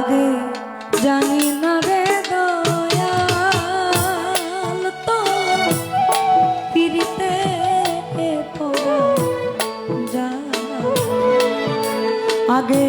লাগে জানি না রে দয়াল তো। পিড়িতে পড়া যা আগে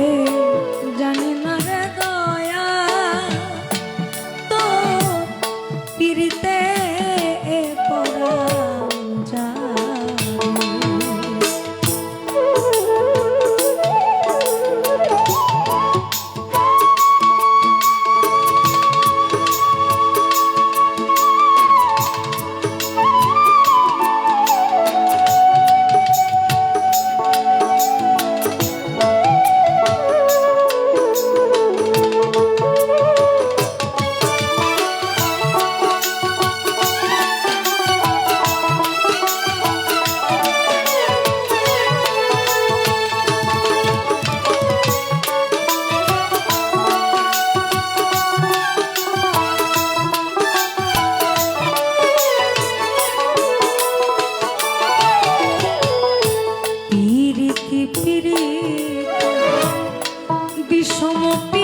বিষম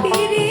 ফিরে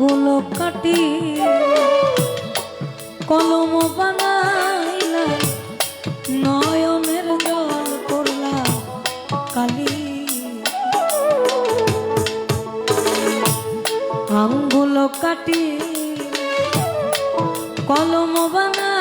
গুলো কাটি কলম বানাইলাম নয়নের জল করলাম কালি। আঙ্গুলো কাটি কলম বানা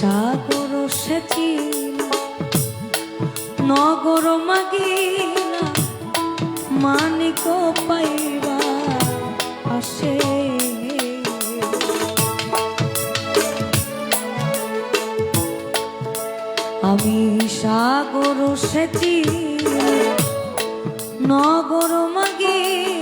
সাগর সেচিল নগর মাগিলা মানিক পাইবা আসে। আমি সাগর সেচিল নগর মাগিলা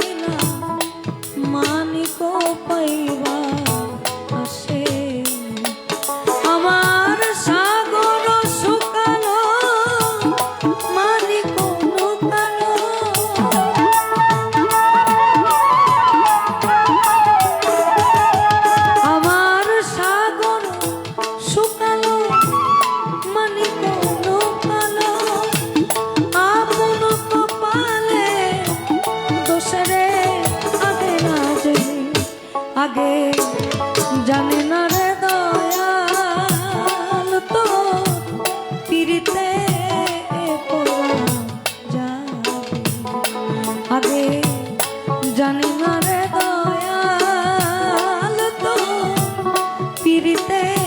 তীরিতে